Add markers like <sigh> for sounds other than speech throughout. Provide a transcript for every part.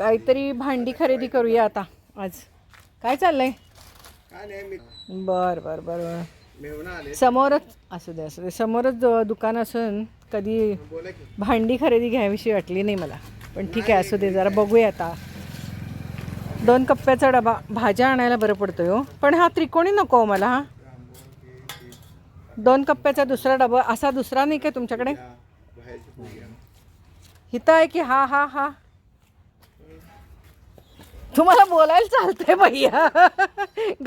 काहीतरी भांडी खरेदी करूया आता. आज. काय चाललंय? बर बर बर बर. समोरच असू दे असू दे. समोरच दुकान असून कधी भांडी खरेदी घ्यावीशी वाटली नाही मला. पण ठीक आहे असू दे जरा बघूया आता. दोन कप्प्याचा डबा भाज्या आणायला बरं पडतोय हो. पण हा त्रिकोणी नको हो मला हा. दोन कप्प्याचा दुसरा डबा असा दुसरा नाही का तुमच्याकडे. इथं आहे की हा हा हा? तुम्हाला बोलायला चालतंय भैया.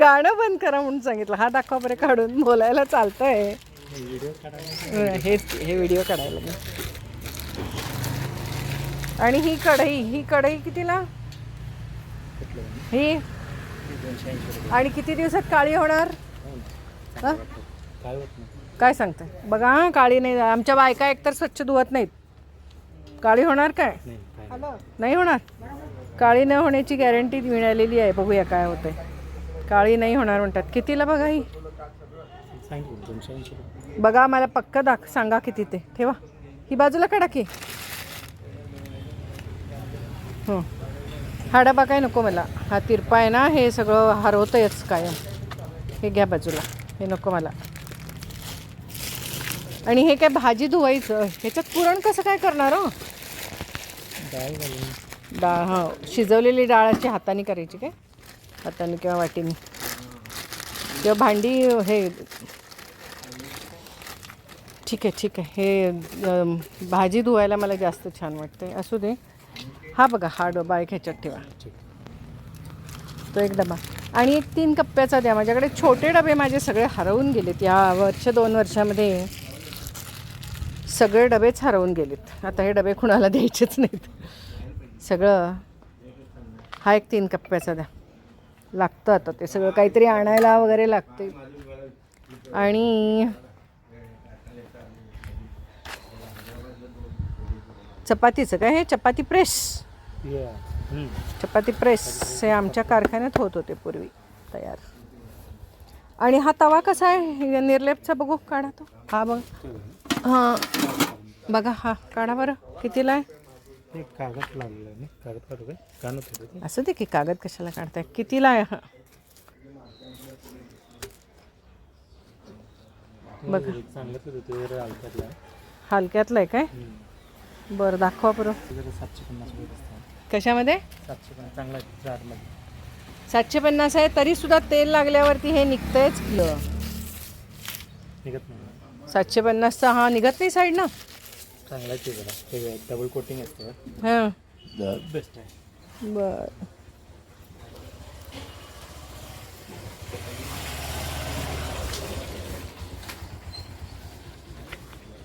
गाणं बंद करा म्हणून सांगितलं. हा दाखवा बरं काढून. बोलायला चालतंय. हं, हे व्हिडिओ काढायला मी आणि ही कढई ही कढई कितीला? ही? आणि किती दिवसात काळी होणार? काय सांगताय? बघा हं, काळी नाही. आमच्या बायका एकतर स्वच्छ धुवत नाहीत. काळी होणार काय? नाही होणार? काळी न होण्याची गॅरंटी मिळालेली आहे. बघूया काय होतंय. काळी नाही होणार म्हणतात. कितीला बघा ही? बघा मला पक्क दाख सांगा किती ते. ठेवा. ही बाजूला काढा की. हा. डबा काय नको मला. हा तिरपा आहे ना हे सगळं हरवतंयच कायम. हे घ्या बाजूला. हे नको मला. आणि हे काय भाजी धुवायचं? ह्याच्यात पुरण कसं काय करणार हो? डाळ हां. शिजवलेली डाळ अशी हाताने करायची काय? हाताने किंवा वाटीने. किंवा भांडी हे. ठीक आहे ठीक आहे. हे भाजी धुवायला मला जास्त छान वाटते असू दे. हा बघा हा डबा एक ह्याच्यात ठेवा. तो एक डबा. आणि एक तीन कप्प्याचा द्या. माझ्याकडे छोटे डबे माझे सगळे हरवून गेलेत. या वर्ष दोन वर्षामध्ये सगळे डबेच हरवून गेलेत. आता हे डबे कुणाला द्यायचेच नाहीत. सगळं. हा एक तीन कप्प्याचा द्या. लागतं आता ते सगळं. काहीतरी आणायला वगैरे लागते आणि चपातीचं काय हे? चपाती प्रेस. चपाती प्रेस हे आमच्या कारखान्यात होत होते पूर्वी. तयार. आणि हा तवा कसा आहे? निर्लेपचा बघू काढा तो. हा बघ. हां. बघा हा. काढा बरं. कितीला आहे? कागद लागलेला कागद काढू काय? होतं असं दे की कागद कशाला काढताय? कितीला आहे हा? बघा. चांगलंच होतं ते हलक्यातला आहे. हलक्यातलं आहे काय? बरं दाखवा बरं. ते जरा सातशे पन्नास रुपये कशामध्ये? सातशे पन्नास चांगला आहे जारमध्ये सातशे पन्नास आहे तरी सुद्धा तेल लागल्यावरती हे निघतंयच. किलो निघत नाही. सातशे पन्नासचा हा निघत नाही साईड ना? चांगला आहे ते जरा. ते डबल कोटिंग असतं हां. बेस्ट आहे. बर.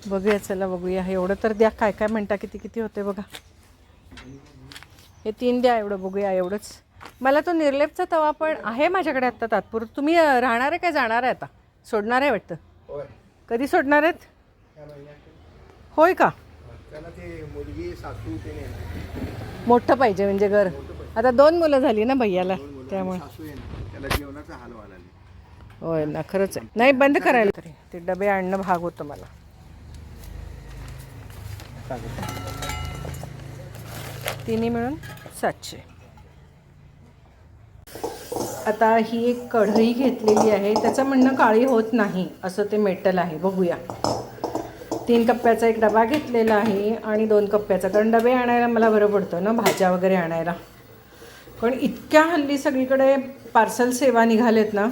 बघूया चला बघूया. एवढं तर द्या काय काय म्हणता किती किती होते बघा. हे तीन द्या एवढं बघूया एवढंच. मला तो निर्लेपचा तवा पण आहे माझ्याकडे आत्ता तात्पुरतं. तुम्ही अं, राहणार आहे काय जाणार आहे आता? सोडणार आहे वाटतं? होय. कधी सोडणार आहेत? होय का? त्याला ते मुलगी सासू ते येणार. मोठं पाहिजे म्हणजे घर. आता दोन मुलं झाली ना भैयाला त्यामुळे. सासू येणार. त्याला जेवणाचा हाल व्हायला लागले. होय ना खरंच आहे. नाही बंद करायला. तरी ते डबे आणणं भाग होतं मला. तिन्ही मिळून सातशे. आता ही एक कढई घेतलेली आहे. त्याचं म्हणणं काळी होत नाही असं ते मेटल आहे. बघूया. तीन कप्प्याचा एक डबा घेतलेला आहे आणि दोन कप्प्याचा. कारण डबे आणायला मला बरं पडतं ना भाज्या वगैरे आणायला. पण इतक्या हल्ली सगळीकडे पार्सल सेवा निघालेत ना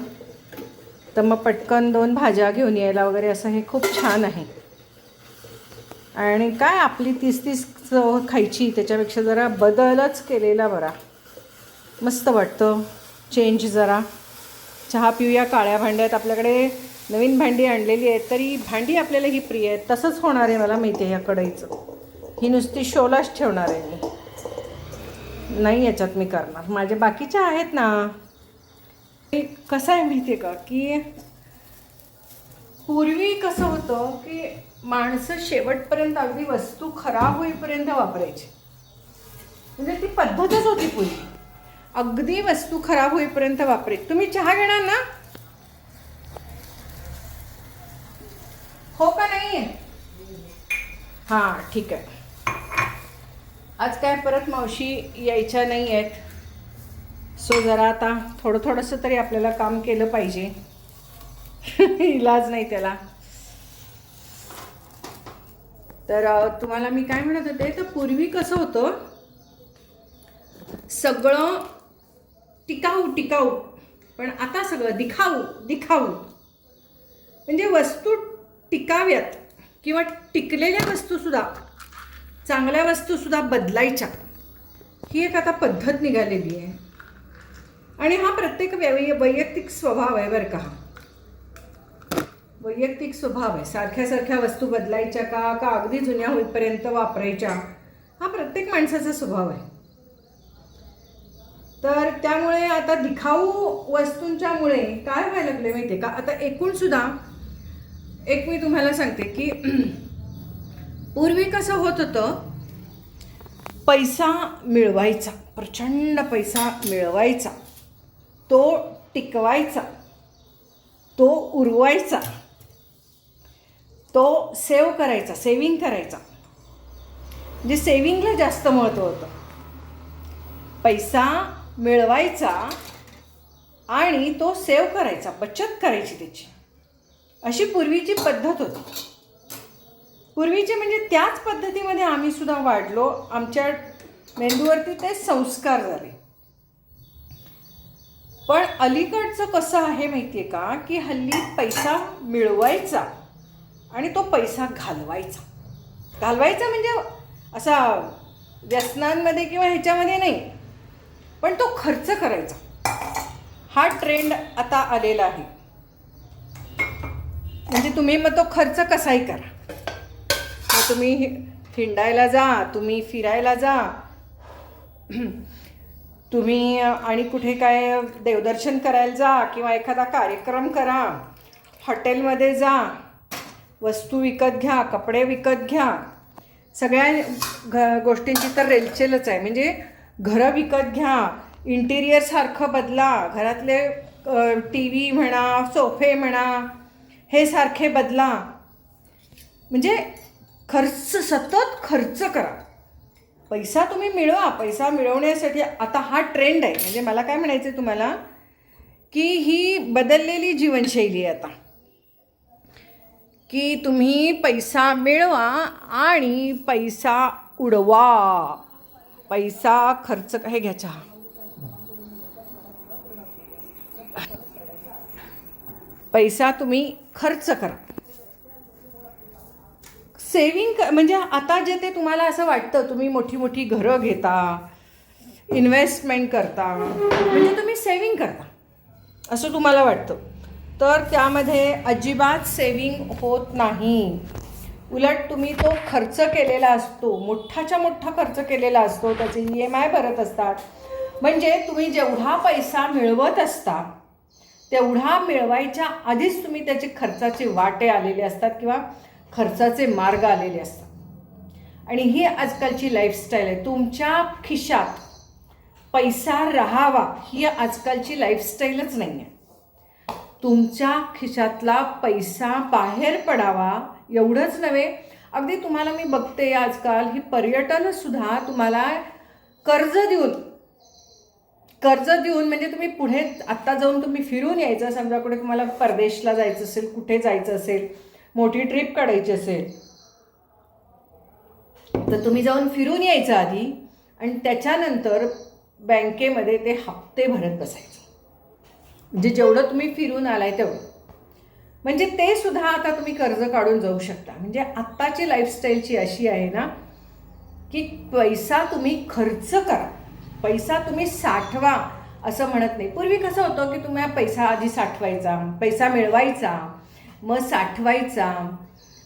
तर मग पटकन दोन भाज्या घेऊन यायला वगैरे असं हे खूप छान आहे. आणि काय आपली तीस तीस चव खायची त्याच्यापेक्षा जरा बदलच केलेला बरा. मस्त वाटतं. चेंज जरा. चहा पिऊया काळ्या भांड्यात आपल्याकडे नवीन भांडी आणलेली आहेत तरी भांडी आपल्याला ही प्रिय आहे तसंच होणार आहे मला माहिती आहे ह्या कढईचं. ही नुसती शोलाच ठेवणार आहे मी. नाही याच्यात मी करणार. माझे बाकीच्या आहेत ना. हे कसं आहे माहिती आहे का? की पूर्वी कसं होतं की माणसं शेवटपर्यंत अगदी वस्तू खराब होईपर्यंत वापरायची. म्हणजे ती पद्धतच होती पूर्वी. अगदी वस्तू खराब होईपर्यंत वापरायची. तुम्ही चहा घेणार ना? हो का नाही? आहे हां ठीक आहे. आज काय परत मावशी यायच्या नाही आहेत? सो जरा आता थोडं थोडंसं तरी आपल्याला काम केलं पाहिजे. <laughs> इलाज नाही त्याला. तर तुम्हाला मी काय म्हणत होते तर पूर्वी कसं होतं? सगळं टिकाऊ टिकाऊ. पण आता सगळं दिखाऊ दिखाऊ. म्हणजे वस्तू टिकाव्यात किंवा टिकलेल्या वस्तूसुद्धा चांगल्या वस्तूसुद्धा बदलायच्या. ही एक आता पद्धत निघालेली आहे. आणि हा प्रत्येक वै वैयक्तिक स्वभाव आहे बरं का हा. वैयक्तिक स्वभाव आहे. सारख्या सारख्या वस्तू बदलायच्या का का अगदी जुन्या होईपर्यंत वापरायच्या? हा प्रत्येक माणसाचा स्वभाव आहे. तर त्यामुळे आता दिखाऊ वस्तूंच्यामुळे काय व्हायला लागले माहिती आहे का? आता एकूणसुद्धा एक मी तुम्हाला सांगते की <clears throat> पूर्वी कसं होत होतं? पैसा मिळवायचा प्रचंड पैसा मिळवायचा. तो टिकवायचा तो उरवायचा तो सेव्ह करायचा सेविंग करायचा. म्हणजे सेविंगला जास्त महत्त्व होतं. पैसा मिळवायचा आणि तो सेव्ह करायचा बचत करायची त्याची. अशी पूर्वीची पद्धत होती. पूर्वीचे म्हणजे त्याच पद्धतीमध्ये आम्ही सुद्धा वाढलो. आमच्या मेंदूवरती ते संस्कार झाले. पण अलीकडचं कसं आहे माहिती आहे का? की हल्ली पैसा मिळवायचा आणि तो पैसा घालवायचा. घालवायचा म्हणजे असा व्यसनांमध्ये किंवा ह्याच्यामध्ये नाही पण तो खर्च करायचा. हा ट्रेंड आता आलेला आहे. म्हणजे तुम्ही मग तो खर्च कसाही करा. मग तुम्ही हिंडायला जा तुम्ही फिरायला जा. <clears throat> तुम्ही आणि कुठे काय देवदर्शन करायला जा किंवा एखादा कार्यक्रम करा. हॉटेलमध्ये जा. वस्तू विकत घ्या कपडे विकत घ्या. सगळ्या घ गोष्टींची तर रेलचेलच आहे. म्हणजे घरं विकत घ्या. इंटिरियरसारखं बदला. घरातले टी व्ही म्हणा सोफे म्हणा. हे सारखे बदला. म्हणजे खर्च सतत खर्च करा. पैसा तुम्ही मिळवा पैसा मिळवण्यासाठी आता हा ट्रेंड आहे. म्हणजे मला काय म्हणायचं आहे तुम्हाला की ही बदललेली जीवनशैली आहे आता. की तुम्ही पैसा मिळवा आणि पैसा उडवा. पैसा खर्च हे घ्या चहा. पैसा तुम्ही खर्च करा. सेविंग क म्हणजे आता जे ते तुम्हाला असं वाटतं तुम्ही मोठी मोठी घरं घेता इन्व्हेस्टमेंट करता म्हणजे तुम्ही सेविंग करता. असं तुम्हाला वाटतं. तर त्यामध्ये अजिबात सेविंग होत नाही. उलट तुम्ही तो खर्च केलेला असतो मोठाच्या मोठा खर्च केलेला असतो त्याचे ई एम आय भरत असतात. म्हणजे तुम्ही जेवढा पैसा मिळवत असता तेवढा मिळवायच्या आधीच तुम्ही त्याचे खर्चाचे वाटे आलेले असतात किंवा खर्चाचे मार्ग आलेले असतात. आणि ही आजकालची लाईफस्टाईल आहे. तुमच्या खिशात पैसा राहावा ही आजकालची लाईफस्टाईलच नाही आहे तुमच्या खिशातला पैसा बाहेर पडावा एवढंच नव्हे. अगदी तुम्हाला मी बघते आजकाल ही पर्यटनसुद्धा तुम्हाला कर्ज देऊन कर्ज देऊन म्हणजे तुम्ही पुढे आत्ता जाऊन तुम्ही फिरून यायचं समजा कुठे तुम्हाला परदेशला जायचं असेल कुठे जायचं असेल मोठी ट्रिप काढायची असेल तर तुम्ही जाऊन फिरून यायचं आधी आणि त्याच्यानंतर बँकेमध्ये ते हप्ते भरत बसायचं. म्हणजे जेवढं तुम्ही फिरून आलाय तेवढं. म्हणजे ते सुद्धा आता तुम्ही कर्ज काढून जाऊ शकता. म्हणजे आत्ताची लाईफस्टाईलची अशी आहे ना की पैसा तुम्ही खर्च करा. पैसा तुम्ही साठवा असं म्हणत नाही. पूर्वी कसं होतं की तुम्ही पैसा आधी साठवायचा पैसा मिळवायचा मग साठवायचा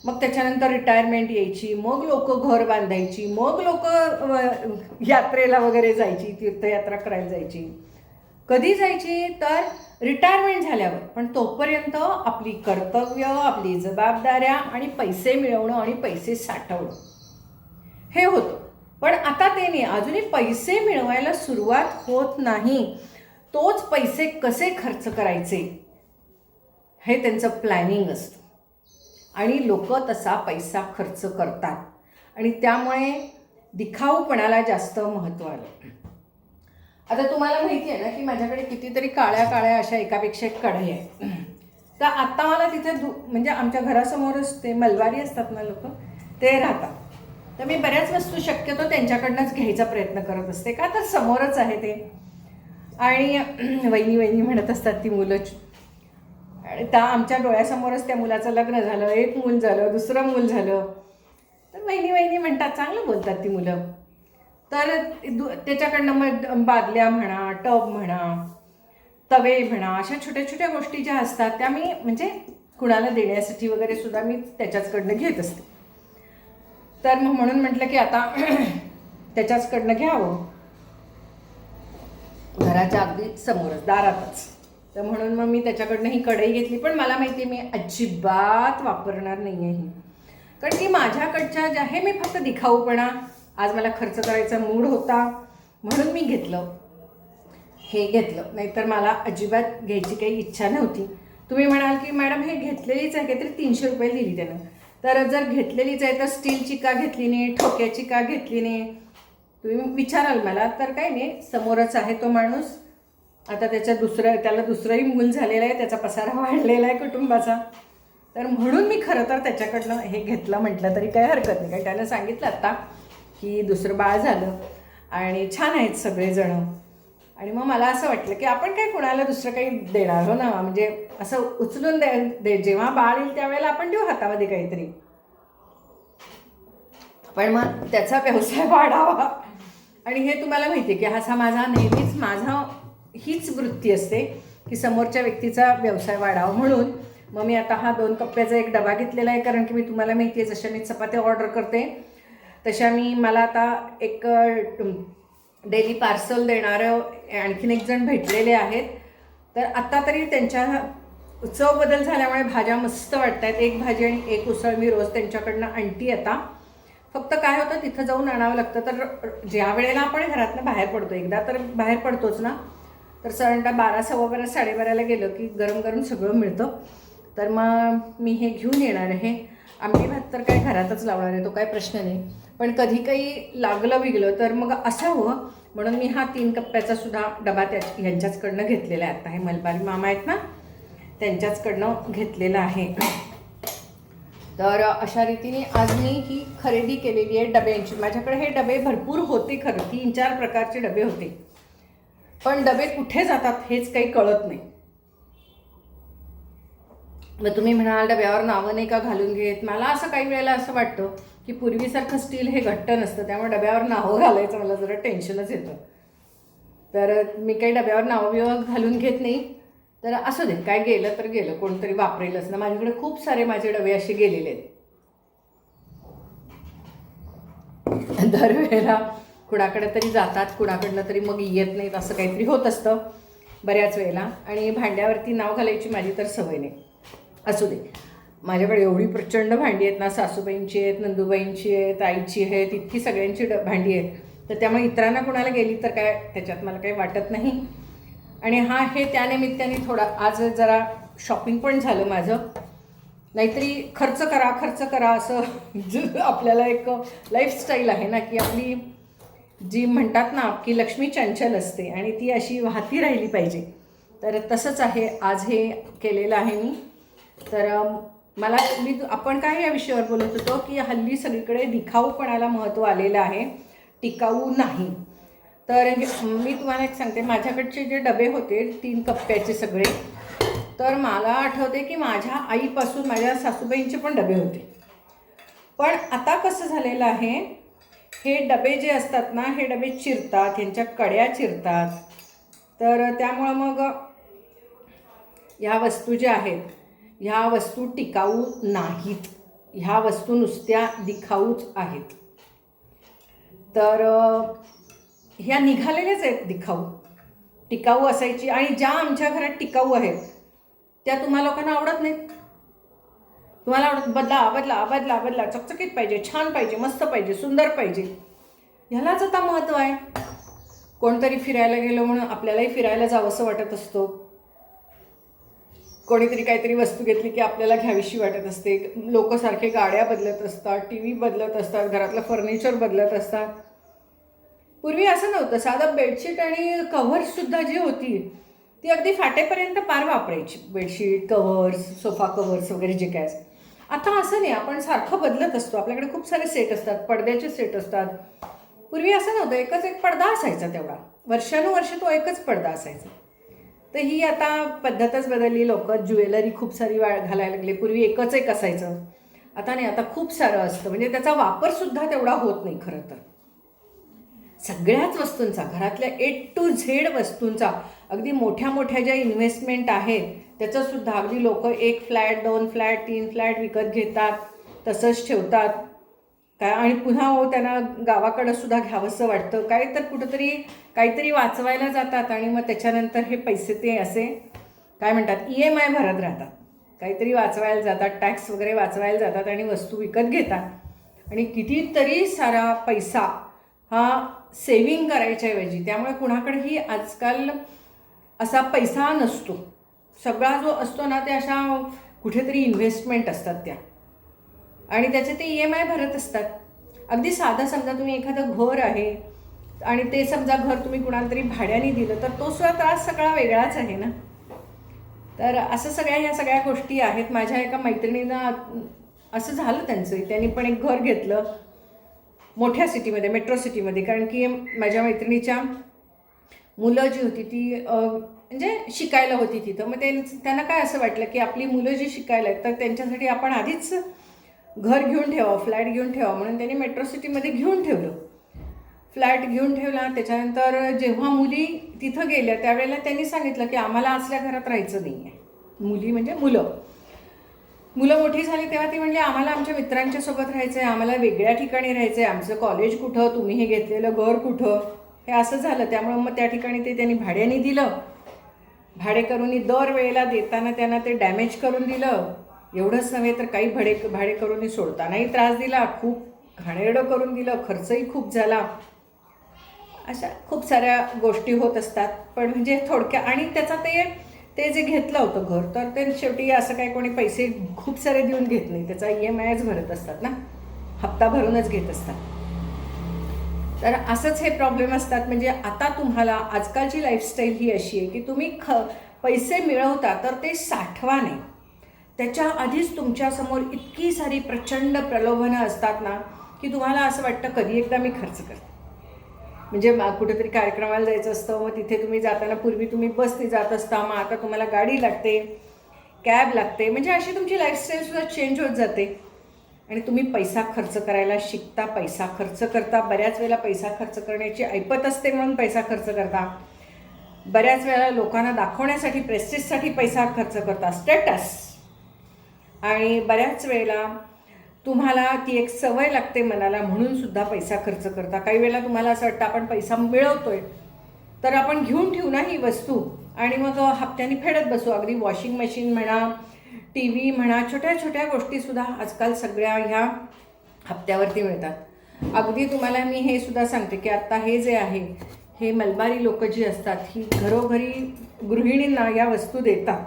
मग त्याच्यानंतर रिटायरमेंट यायची मग लोक घर बांधायची मग लोक यात्रेला वगैरे जायची तीर्थयात्रा करायला जायची. कधी जायची? तर रिटायरमेंट झाल्यावर. पण तोपर्यंत आपली कर्तव्य आपली जबाबदाऱ्या आणि पैसे मिळवणं आणि पैसे साठवणं. हे होतं. पण आता ते नाही अजूनही पैसे मिळवायला सुरुवात होत नाही. तोच पैसे कसे खर्च करायचे? हे त्यांचं प्लॅनिंग असतं. आणि लोक तसा पैसा खर्च करतात. आणि त्यामुळे दिखाऊपणाला जास्त महत्त्व आलं. आता तुम्हाला माहिती आहे ना की माझ्याकडे कितीतरी काळ्या काळ्या अशा एकापेक्षा एक कढई आहे तर आत्ता मला तिथे धु म्हणजे आमच्या घरासमोरच ते मलबारी असतात ना लोक ते राहतात. तर मी बऱ्याच वस्तू शक्यतो त्यांच्याकडनंच घ्यायचा प्रयत्न करत असते. का तर समोरच आहे ते. आणि <clears throat> वहिनी वहिनी म्हणत असतात ती मुलं. आणि त्या आमच्या डोळ्यासमोरच त्या मुलाचं लग्न झालं. एक मूल झालं दुसरं मूल झालं. तर वहिनी वहिनी म्हणतात चांगलं बोलतात ती मुलं. तर दु त्याच्याकडनं मग बादल्या म्हणा टब म्हणा तवे म्हणा अशा छोट्या छोट्या गोष्टी ज्या असतात त्या मी म्हणजे कुणाला देण्यासाठी वगैरे सुद्धा मी त्याच्याचकडनं घेत असते. तर मग म्हणून म्हटलं की आता <clears throat> त्याच्याचकडनं घ्यावं. घराच्या अगदी समोरच दारातच. तर म्हणून मग मी त्याच्याकडनं ही कढई घेतली. पण मला माहिती आहे मी अजिबात वापरणार नाही आहे ही. कारण की माझ्याकडच्या ज्या हे मी फक्त दिखाऊपणा. आज मला खर्च करायचा मूड होता म्हणून मी घेतलं. हे घेतलं. नाहीतर मला अजिबात घ्यायची काही इच्छा नव्हती. तुम्ही म्हणाल की मॅडम हे घेतलेलीच आहे. काहीतरी तीनशे रुपये दिली त्यानं. तर जर घेतलेलीच आहे तर स्टीलची का घेतली नाही ठोक्याची का घेतली नाही. तुम्ही विचाराल मला तर काही नाही समोरच आहे तो माणूस. आता त्याच्या दुसरं त्याला दुसरंही मूल झालेलं आहे त्याचा पसारा वाढलेला आहे कुटुंबाचा. तर म्हणून मी खरं तर त्याच्याकडनं हे घेतलं म्हटलं तरी काही हरकत नाही. कारण त्यानं सांगितलं आत्ता की दुसरं बाळ झालं आणि छान आहेत सगळेजणं. आणि मग मला असं वाटलं की आपण काय कुणाला दुसरं काही देणार हो ना? म्हणजे असं उचलून दे दे. जेव्हा बाळ येईल त्यावेळेला आपण देऊ हातामध्ये काहीतरी. पण मग त्याचा व्यवसाय वाढावा. आणि हे तुम्हाला माहिती आहे की हा माझा नेहमीच माझा हीच वृत्ती असते की समोरच्या व्यक्तीचा व्यवसाय वाढावा म्हणून. मग मी आता हा दोन कप्प्याचा एक डबा घेतलेला आहे कारण की मी तुम्हाला माहिती आहे जशा मी चपात्या ऑर्डर करते तशा मी मला आता एक डेली पार्सल देणारं आणखीन एक जण भेटलेले आहेत. तर आत्ता तरी त्यांच्या चव बदल झाल्यामुळे भाज्या मस्त वाटत आहेत एक भाजी आणि एक उसळ मी रोज त्यांच्याकडनं आणती आता. फक्त काय होतं तिथं जाऊन आणावं लागतं. तर ज्या वेळेला आपण घरातनं बाहेर पडतो एकदा तर बाहेर पडतोच ना. तर साधारणतः बारा सव्वा बारा साडेबाराला गेलं की गरम गरम सगळं मिळतं. तर मग मी हे घेऊन येणार आहे. आमटी भात तर काय घरातच लावणार आहे तो काय प्रश्न नाही. पण कधी काही लागलं बिगलं तर मग असावं. म्हणून मी हा तीन कप्प्याचा सुद्धा डबा त्या ह्यांच्याचकडनं घेतलेला आहे. आता हे मलबारी मामा आहेत ना त्यांच्याचकडनं घेतलेला आहे. तर अशा रीतीने आज मी ही खरेदी केलेली आहे डब्यांची. माझ्याकडे हे डबे भरपूर होते खरं तीन चार प्रकारचे डबे होते. पण डबे कुठे जातात हेच काही कळत नाही. मग तुम्ही म्हणाल डब्यावर नावं नाही का घालून घेत? मला असं काही वेळेला असं वाटतं की पूर्वीसारखं स्टील हे घट्ट नसतं त्यामुळे डब्यावर नावं घालायचं मला जरा टेन्शनच येतं. तर मी काही डब्यावर नावं बिवं घालून घेत नाही. तर असू दे काय गेलं तर गेलं कोणतरी वापरेलच ना. माझ्याकडे खूप सारे माझे डबे असे गेलेले आहेत. दरवेळेला कुणाकडे तरी जातात कुणाकडनं तरी मग येत नाहीत असं काहीतरी होत असतं बऱ्याच वेळेला. आणि भांड्यावरती नाव घालायची माझी तर सवय नाही. असू दे. माझ्याकडे एवढी प्रचंड भांडी आहेत ना सासूबाईंची आहेत नंदूबाईंची आहेत आईची आहेत इतकी सगळ्यांची ड भांडी आहेत. तर त्यामुळे इतरांना कुणाला गेली तर काय त्याच्यात मला काही वाटत नाही. आणि हा हे त्यानिमित्ताने थोडा आज जरा शॉपिंग पण झालं माझं. नाहीतरी खर्च करा खर्च करा असं <laughs> आपल्याला एक लाईफस्टाईल आहे ना की आपली जी म्हणतात ना की लक्ष्मी चंचल असते आणि ती अशी वाहती राहिली पाहिजे. तर तसंच आहे आज हे केलेलं आहे मी. तर मला मी आपण काय या विषयावर बोलत होतो की हल्ली सगळीकडे दिखाऊपणाला महत्त्व आलेलं आहे टिकाऊ नाही. तर मी तुम्हाला एक सांगते माझ्याकडचे जे डबे होते तीन कप्प्याचे सगळे तर मला आठवते की माझ्या आईपासून माझ्या सासूबाईंचे पण डबे होते. पण आता कसं झालेलं आहे हे डबे जे असतात ना हे डबे चिरतात ह्यांच्या कड्या चिरतात. तर त्यामुळं मग ह्या वस्तू ज्या आहेत ह्या वस्तू टिकाऊ नाहीत. ह्या वस्तू नुसत्या दिखाऊच आहेत. तर ह्या निघालेल्याच आहेत दिखाऊ. टिकाऊ असायची आणि ज्या आमच्या घरात टिकाऊ आहेत त्या तुम्हा लोकांना आवडत नाहीत. तुम्हाला आवडत बदला बदला बदला बदला चकचकीत पाहिजे छान पाहिजे मस्त पाहिजे सुंदर पाहिजे. ह्यालाच आता महत्त्व आहे. कोणतरी फिरायला गेलो म्हणून आपल्यालाही फिरायला जावंसं वाटत असतो. कोणीतरी काहीतरी वस्तू घेतली की आपल्याला घ्यावीशी वाटत असते. लोक सारखे गाड्या बदलत असतात टी व्ही बदलत असतात घरातलं फर्निचर बदलत असतात. पूर्वी असं नव्हतं. साधं बेडशीट आणि कव्हर्ससुद्धा जी होती ती अगदी फाटेपर्यंत पार वापरायची. बेडशीट कव्हर्स सोफा कव्हर्स वगैरे जे काय आता असं नाही. आपण सारखं बदलत असतो. आपल्याकडे खूप सारे सेट असतात. पडद्याचे सेट असतात. पूर्वी असं नव्हतं. एकच एक पडदा असायचा तेवढा. वर्षानुवर्ष तो एकच पडदा असायचा. तर ही आता पद्धतच बदलली. लोक ज्वेलरी खूप सारी वा घालायला लागली. पूर्वी एकच एक असायचं. आता नाही आता खूप सारं असतं. म्हणजे त्याचा वापरसुद्धा तेवढा होत नाही खरं तर. सगळ्याच वस्तूंचा घरातल्या ए टू झेड वस्तूंचा अगदी मोठ्या मोठ्या ज्या इन्व्हेस्टमेंट आहेत त्याचंसुद्धा अगदी लोक एक फ्लॅट दोन फ्लॅट तीन फ्लॅट विकत घेतात तसंच ठेवतात. काय आणि पुन्हा हो त्यांना गावाकडं सुद्धा घ्यावंसं वाटतं. काय तर कुठंतरी काहीतरी वाचवायला जातात आणि मग त्याच्यानंतर हे पैसे ते असे काय म्हणतात ई एम आय भरत राहतात. काहीतरी वाचवायला जातात टॅक्स वगैरे वाचवायला जातात आणि वस्तू विकत घेतात. आणि कितीतरी सारा पैसा हा सेविंग करायच्याऐवजी त्यामुळे कुणाकडेही आजकाल असा पैसा नसतो. सगळा जो असतो ना ते अशा कुठेतरी इन्व्हेस्टमेंट असतात त्या. आणि त्याचे ते ई एम आय भरत असतात. अगदी साधं समजा तुम्ही एखादं घर आहे आणि ते समजा घर तुम्ही कुणाला तरी भाड्याने दिलं तर तो सुद्धा त्रास सगळा वेगळाच आहे ना? तर असं सगळ्या ह्या सगळ्या गोष्टी आहेत. माझ्या एका मैत्रिणीनं असं झालं त्यांचं. त्यांनी पण एक घर घेतलं मोठ्या सिटीमध्ये मेट्रो सिटीमध्ये. कारण की माझ्या मैत्रिणीच्या मुलं जी होती ती म्हणजे शिकायला होती तिथं. मग ते त्यांना काय असं वाटलं की आपली मुलं जी शिकायला आहेत तर त्यांच्यासाठी आपण आधीच घर घेऊन ठेवा फ्लॅट घेऊन ठेवा म्हणून त्यांनी मेट्रो सिटीमध्ये घेऊन ठेवलं. फ्लॅट घेऊन ठेवला त्याच्यानंतर जेव्हा मुली तिथं गेल्या त्यावेळेला त्यांनी सांगितलं की आम्हाला असल्या घरात राहायचं नाही आहे मुली म्हणजे मुलं. मुलं मोठी झाली तेव्हा ती म्हणली आम्हाला आमच्या मित्रांच्या सोबत राहायचं आहे आम्हाला वेगळ्या ठिकाणी राहायचं आहे आमचं कॉलेज कुठं तुम्ही हे घेतलेलं घर कुठं? हे असं झालं. त्यामुळं मग त्या ठिकाणी ते त्यांनी भाड्याने दिलं. भाडे करून दर वेळेला देताना त्यांना ते डॅमेज करून दिलं. एवढंच नव्हे तर काही भडे भाडे सोडतानाही त्रास दिला खूप घाणेरडं करून दिलं खर्चही खूप झाला. अशा खूप साऱ्या गोष्टी होत असतात. पण म्हणजे थोडक्या आणि त्याचा ते ते जे घेतलं होतं घर तर ते शेवटी असं काही कोणी पैसे खूप सारे देऊन घेत नाही. त्याचा ई एम आयच भरत असतात ना. हप्ता भरूनच घेत असतात. तर असंच हे प्रॉब्लेम असतात. म्हणजे आता तुम्हाला आजकालची लाईफस्टाईल ही अशी आहे की तुम्ही ख पैसे मिळवता तर ते साठवा नाही. त्याच्या आधीच तुमच्यासमोर इतकी सारी प्रचंड प्रलोभनं असतात ना की तुम्हाला असं वाटतं कधी एकदा मी खर्च करते. म्हणजे कुठेतरी कार्यक्रमाला जायचं असतं मग तिथे तुम्ही जाताना पूर्वी तुम्ही बसने जात असता मग आता तुम्हाला गाडी लागते कॅब लागते म्हणजे अशी तुमची लाईफस्टाईलसुद्धा चेंज होत जाते. आणि तुम्ही पैसा खर्च करायला शिकता पैसा खर्च करता बऱ्याच वेळेला पैसा खर्च करण्याची ऐपत असते म्हणून पैसा खर्च करता. बऱ्याच वेळेला लोकांना दाखवण्यासाठी प्रेस्टिजसाठी पैसा खर्च करता. स्टेटस आणि बऱ्याच वेळेला तुम्हाला ती एक सवय लागते मनाला म्हणून सुद्धा पैसा खर्च करता. काही वेळेला तुम्हाला असं वाटतं आपण पैसा मिळवतोय तर आपण घेऊन ठेवू ना ही वस्तू. आणि मग हप्त्याने फेडत बसू. अगदी वॉशिंग मशीन म्हणा टी व्ही म्हणा छोट्या छोट्या गोष्टीसुद्धा आजकाल सगळ्या ह्या हप्त्यावरती मिळतात. अगदी तुम्हाला मी हे सुद्धा सांगते की आत्ता हे जे आहे हे मलबारी लोक जी असतात ही घरोघरी गृहिणींना या वस्तू देतात.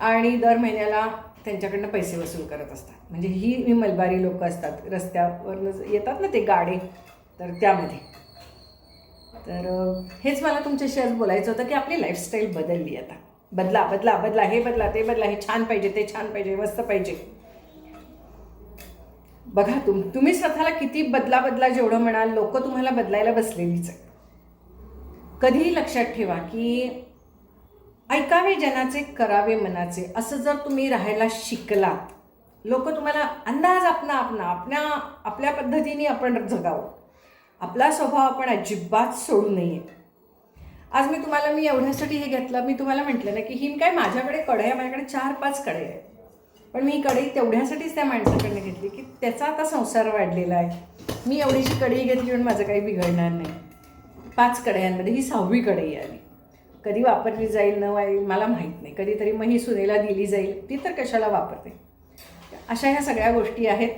आणि दर महिन्याला त्यांच्याकडनं पैसे वसूल करत असतात. म्हणजे ही मी मलबारी लोक असतात रस्त्यावरनं येतात ना ते गाडे तर त्यामध्ये. तर हेच मला तुमच्याशी आज बोलायचं होतं की आपली लाईफस्टाईल बदलली आता. बदला बदला बदला हे बदला ते बदला हे छान पाहिजे ते छान पाहिजे मस्त पाहिजे. बघा तुम तुम्ही स्वतःला किती बदला बदला जेवढं म्हणाल लोक तुम्हाला बदलायला बसलेलीच आहे कधीही लक्षात ठेवा की ऐकावे जनाचे करावे मनाचे असं जर तुम्ही राहायला शिकलात लोक तुम्हाला अंदाज आपणा आपणा आपल्या आपल्या पद्धतीने आपण जगावं. आपला स्वभाव आपण अजिबात सोडू नये. आज मी तुम्हाला मी एवढ्यासाठी हे घेतलं मी तुम्हाला म्हटलं ना की ही काय माझ्याकडे कढई आहे माझ्याकडे चार पाच कढई आहेत. पण मी कढई तेवढ्यासाठीच त्या माणसाकडनं घेतली की त्याचा आता संसार वाढलेला आहे. मी एवढीशी कढई घेतली म्हणून माझं काही बिघडणार नाही. पाच कढयांमध्ये ही सहावी कढई आली. कधी वापरली जाईल न वाईल मला माहीत नाही. कधीतरी मग ही सुनेला दिली जाईल. ती तर कशाला वापरते? अशा ह्या सगळ्या गोष्टी आहेत.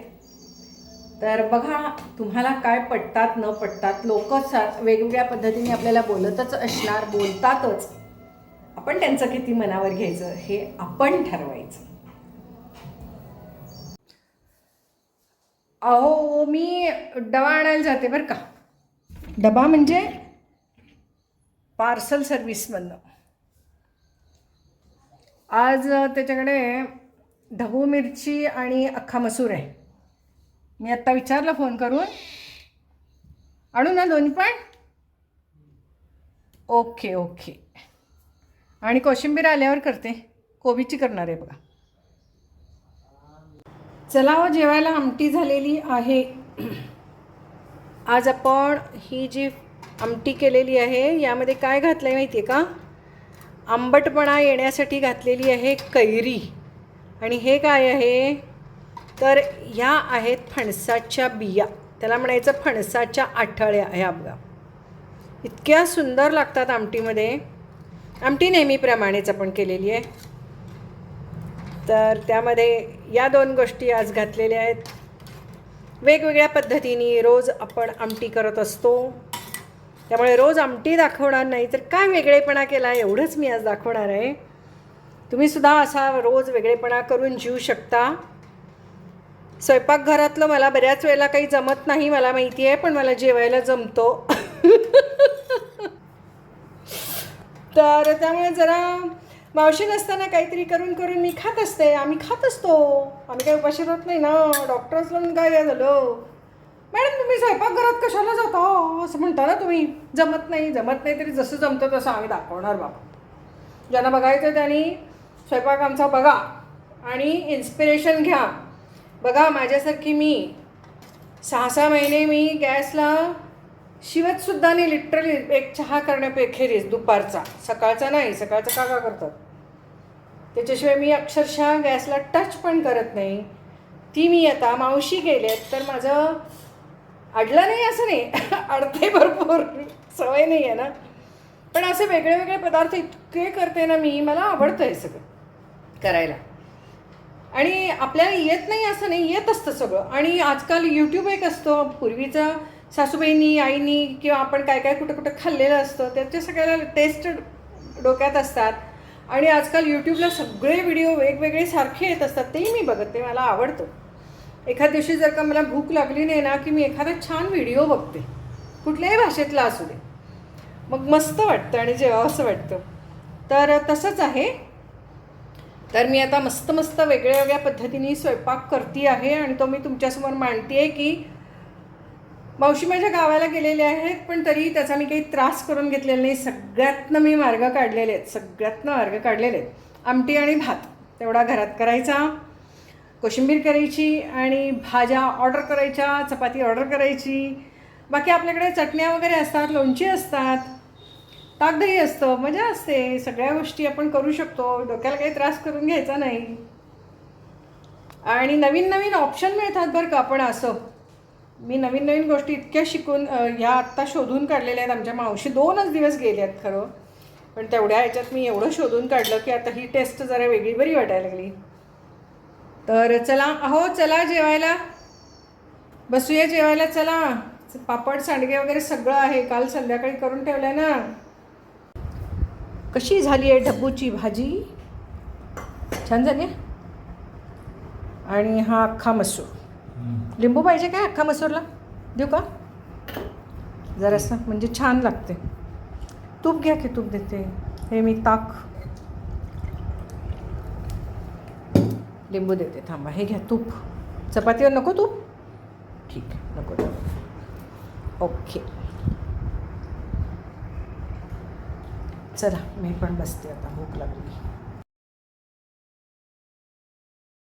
तर बघा तुम्हाला काय पटतात न पटतात लोक सा वेगवेगळ्या पद्धतीने आपल्याला बोलतच असणार बोलतातच. आपण त्यांचं किती मनावर घ्यायचं? हे आपण ठरवायचं. अहो मी डबा आणायला जाते बरं का. डबा म्हणजे पार्सल सर्व्हिसमधनं. आज त्याच्याकडे ढबू मिरची आणि अख्खा मसूर आहे. मी आत्ता विचारलं फोन करून. आणू ना दोन्ही पण? Okay okay. आणि कोशिंबीर आल्यावर करते. कोबीची करणार आहे बघा. चला हो जेवायला आमटी झालेली आहे. आज आपण ही जी आमटी केलेली आहे. यामध्ये काय घातलं आहे माहिती आहे का? आंबटपणा येण्यासाठी घातलेली आहे कैरी. आणि हे काय आहे? तर ह्या आहेत फणसाच्या बिया. त्याला म्हणायचं फणसाच्या आठळ्या. ह्या बघा. इतक्या सुंदर लागतात आमटीमध्ये. आमटी नेहमीप्रमाणेच आपण केलेली आहे. तर त्यामध्ये या दोन गोष्टी आज घातलेल्या आहेत. वेगवेगळ्या पद्धतीने रोज आपण आमटी करत असतो. त्यामुळे रोज आमटी दाखवणार नाही तर काय वेगळेपणा केला? एवढंच मी आज दाखवणार आहे. तुम्ही सुद्धा असा रोज वेगळेपणा करून जीव शकता. स्वयंपाकघरातलं मला बऱ्याच वेळेला काही जमत नाही मला माहिती आहे पण मला जेवायला जमतो. <laughs> तर त्यामुळे जरा मावशी नसताना काहीतरी करून करून मी खात असते. आम्ही खात असतो. आम्ही काही उपाशी राहत नाही ना. डॉक्टर्स म्हणून काय झालं? मॅडम तुम्ही स्वयंपाकघरात कशाला जाता? असं म्हणता ना तुम्ही. जमत नाही जमत नाही तरी जसं जमतं तसं आम्ही दाखवणार बाबा. ज्यांना बघायचं त्यांनी स्वयंपाक आमचा बघा आणि इन्स्पिरेशन घ्या. बघा माझ्यासारखी मी सहा सहा महिने मी गॅसला शिवतसुद्धा नाही लिटरली एक चहा करण्यापेखेरीज दुपारचा. सकाळचा नाही सकाळचा का का करतात? त्याच्याशिवाय मी अक्षरशः गॅसला टच पण करत नाही. ती मी आता मावशी गेले तर माझं अडलं नाही असं नाही. अडते भरपूर. सवय नाही आहे ना. पण असे वेगळे वेगळे पदार्थ इतके करते ना मी मला आवडतं हे सगळं करायला. आणि आपल्याला येत नाही असं नाही येत असतं सगळं. आणि आजकाल यूट्यूब एक असतो. पूर्वीचं सासूबाईंनी आईनी किंवा आपण काय काय कुठं कुठं खाल्लेलं असतं त्याच्या सगळ्याला टेस्ट डोक्यात असतात. आणि आजकाल यूट्यूबला सगळे व्हिडिओ वेगवेगळे सारखे येत असतात तेही मी बघते मला आवडतं. एखाद दिवशी जर का मला भूक लागली नाही ना की मी एखादा छान व्हिडिओ बघते कुठल्याही भाषेतला असू दे मग मस्त वाटतं आणि जेव्हा असं वाटतं. तर तसंच आहे. तर मी आता मस्त मस्त वेगळ्या वेगळ्या पद्धतीने स्वयंपाक करते आहे आणि तो मी तुमच्यासमोर मांडते आहे की मावशी माझ्या गावाला गेलेले आहेत पण तरी त्याचा मी काही त्रास करून घेतलेला नाही. सगळ्यातनं मी मार्ग काढलेले आहेत सगळ्यातनं मार्ग काढलेले आहेत. आमटी आणि भात तेवढा घरात करायचा. कोशिंबीर करायची आणि भाज्या ऑर्डर करायच्या चपाती ऑर्डर करायची. बाकी आपल्याकडे चटण्या वगैरे असतात लोणची असतात ताकदही असतं मजा असते. सगळ्या गोष्टी आपण करू शकतो. डोक्याला काही त्रास करून घ्यायचा नाही. आणि नवीन नवीन ऑप्शन मिळतात बरं का आपण असं. मी नवीन नवीन गोष्टी इतक्या शिकून ह्या आत्ता शोधून काढलेल्या आहेत. आमच्या मावशी दोनच दिवस गेले आहेत खरं. पण तेवढ्या ह्याच्यात मी एवढं शोधून काढलं की आता ही टेस्ट जरा वेगळी बरी वाटायला लागली. तर चला अहो चला जेवायला. बसूया जेवायला चला. पापड सांडगे वगैरे सगळं आहे. काल संध्याकाळी करून ठेवलं आहे ना. कशी झाली आहे ढब्बूची भाजी? छान झाली? आणि हा अख्खा मसूर. लिंबू पाहिजे काय अख्खा मसूरला? देऊ का? जरासं म्हणजे छान लागते. तूप घ्या की तूप देते. हे मी ताक. लिंबू देते. थांबा हे घ्या तूप. चपातीवर नको तूप? ठीक आहे नको नको ओके. चला मी पण बसते आता भूक लागली.